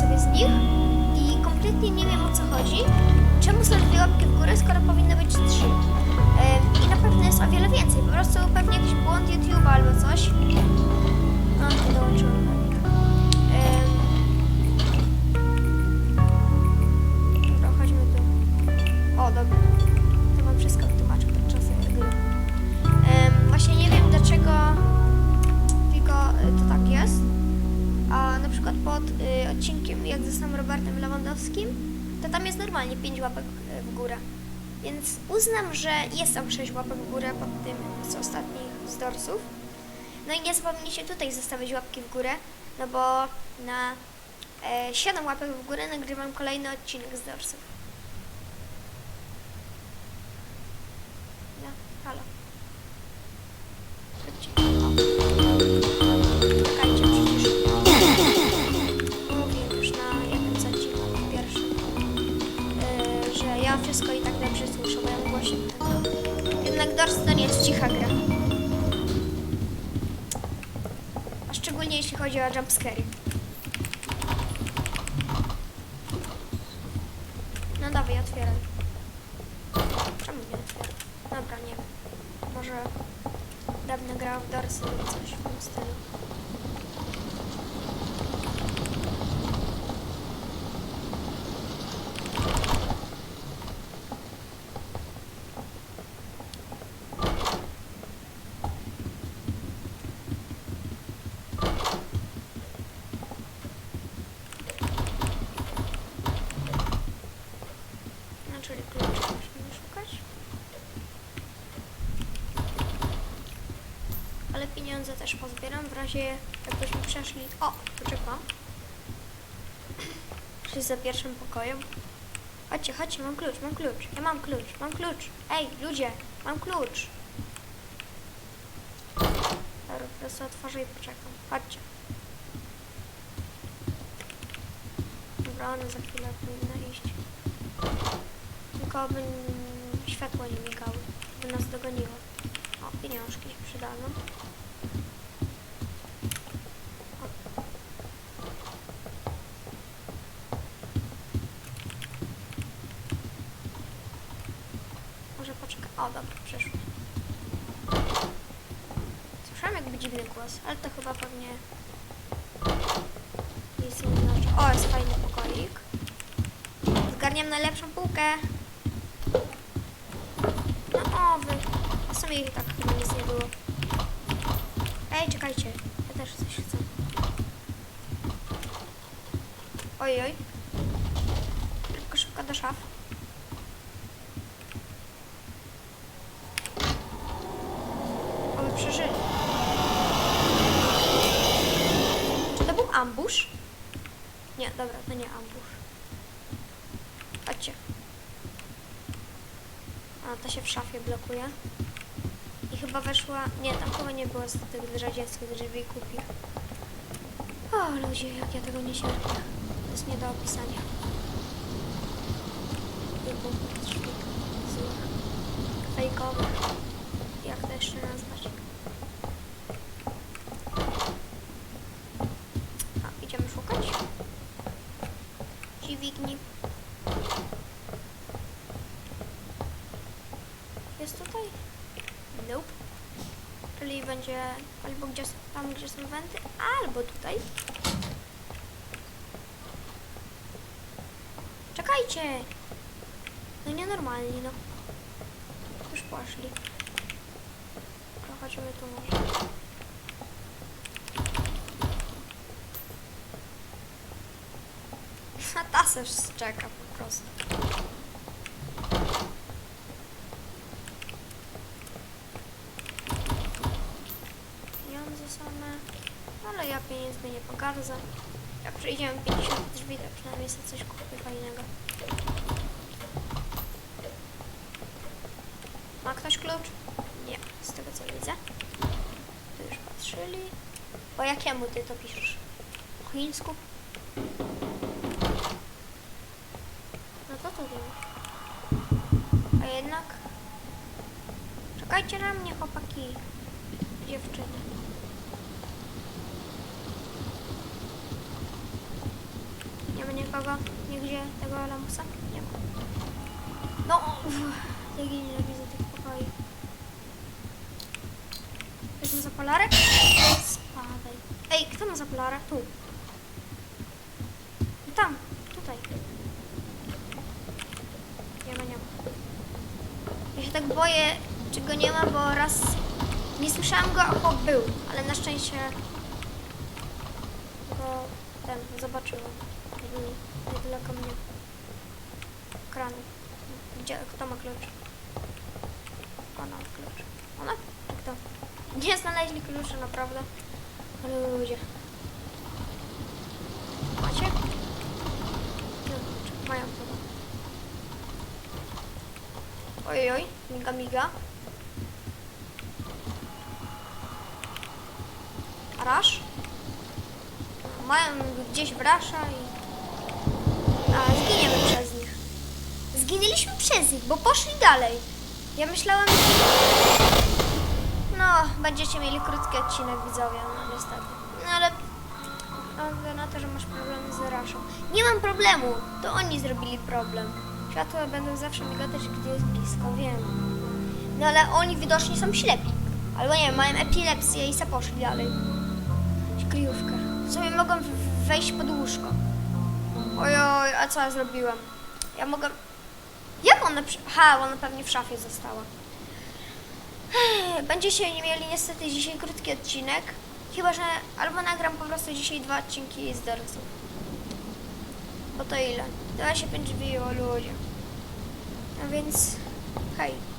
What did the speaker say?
sobie z nich i kompletnie nie wiem o co chodzi. Czemu są dwie łapki w górę, skoro powinno być trzy? Ym, I na pewno jest o wiele więcej. Po prostu pewnie jakiś błąd YouTube'a zostałem Robertem Lewandowskim, to tam jest normalnie 5 łapek y, w górę. Więc uznam, że jest tam 6 łapek w górę pod tym z ostatnich z dorsów. No i nie zapomnijcie tutaj zostawić łapki w górę, no bo na e, 7 łapek w górę nagrywam kolejny odcinek z dorsów. No, halo. Chodźcie. Głośno. Jednak Dors to nie jest cicha gra. A szczególnie jeśli chodzi o jumpscary. No dawaj, otwieraj. Czemu nie otwieram? Dobra, nie wiem. Może dawno grał w Dorsy lub coś w tym stylu. No, czyli klucz musimy szukać. Ale pieniądze też pozbieram w razie jakbyśmy przeszli... O, poczekam. Czy za pierwszym pokojem? Chodźcie, chodźcie, mam klucz, mam klucz. Ja mam klucz, mam klucz. Ej, ludzie, mam klucz. Dobra, po prostu otworzę i poczekam. Chodźcie. Dobra, one za chwilę powinny iść. Tylko by światło nie migały, by nas dogoniło. O, pieniążki się przydadzą. O. Może poczekaj. O, dobra, przeszło. Słyszałam jakby dziwny głos, ale to chyba pewnie nic nie. O, jest fajny pokoik. Zgarniam najlepszą półkę. No o, wy. W sumie tak chyba nic nie było. Ej, czekajcie. Ja też coś chcę. Oj, oj. Szybko, szybko do szaf. Oby przeżyli. Czy to był ambush? Nie, dobra, to nie ambush. Chodźcie. A, ta się w szafie blokuje. I chyba weszła... Nie, tam chyba nie było z tych radzieckich drzwi kupi. O, ludzie, jak ja tego nie cierpię. To jest nie do opisania. Typu drzwi. Jak to jeszcze nazwać? A, idziemy szukać. Dźwigni. Jest tutaj? Nope. Czyli będzie albo gdzie, tam, gdzie są wenty, albo tutaj. Czekajcie! No nienormalni, no. Już poszli. Dobra, Chodźmy tu może. A ta też czeka po prostu. Pieniądze same. Ale ja pieniędzmi nie pogardzę. Jak przejdziemy 50 drzwi, to przynajmniej sobie coś kupię fajnego. Ma ktoś klucz? Nie, z tego co widzę. Tu już patrzyli. Po jakiemu ty to piszesz? Po chińsku? tutaj. A jednak... Czekajcie na mnie, chłopaki. Dziewczyny. Nie ma nikogo nigdzie tego lamusa? Nie ma. No, uff, jak ja nienawidzę tych pokoi. Ktoś ma zapalarek? Spadaj. Ej, kto ma zapalarek? Tu. Tam, tutaj. Nie ma, nie ma. Ja się tak boję, czy go nie ma, bo raz nie słyszałam go, a był, ale na szczęście go ten zobaczyłam. Mhm, Niedaleko mnie. Kranu. Gdzie, kto ma klucz? Ona ma klucz. Ona? Kto? Nie znaleźli klucza, naprawdę. Ludzie. Macie? Klucz. Mają chyba. Ojej, oj, miga, miga. Rasz? Mają gdzieś w rasza i... A, zginiemy przez nich. Zginęliśmy przez nich, bo poszli dalej. Ja myślałem... No, będziecie mieli krótki odcinek, widzowie, no niestety. No ale... Wygląda na to, że masz problemy z raszą. Nie mam problemu, to oni zrobili problem. Światła będą zawsze migotać, gdy jest blisko, wiem. No ale oni widocznie są ślepi. Albo nie wiem, mają epilepsję i se poszli dalej. Kryjówkę. W sumie mogą wejść pod łóżko. Ojoj, a co ja zrobiłem? Ja mogę... Jak. Przy... Ha, ona pewnie w szafie została. Będziecie mieli niestety dzisiaj krótki odcinek. Chyba, że albo nagram po prostu dzisiaj dwa odcinki z Dorsów. Bo to ile? 25 drzwi o ludzie. A więc hej.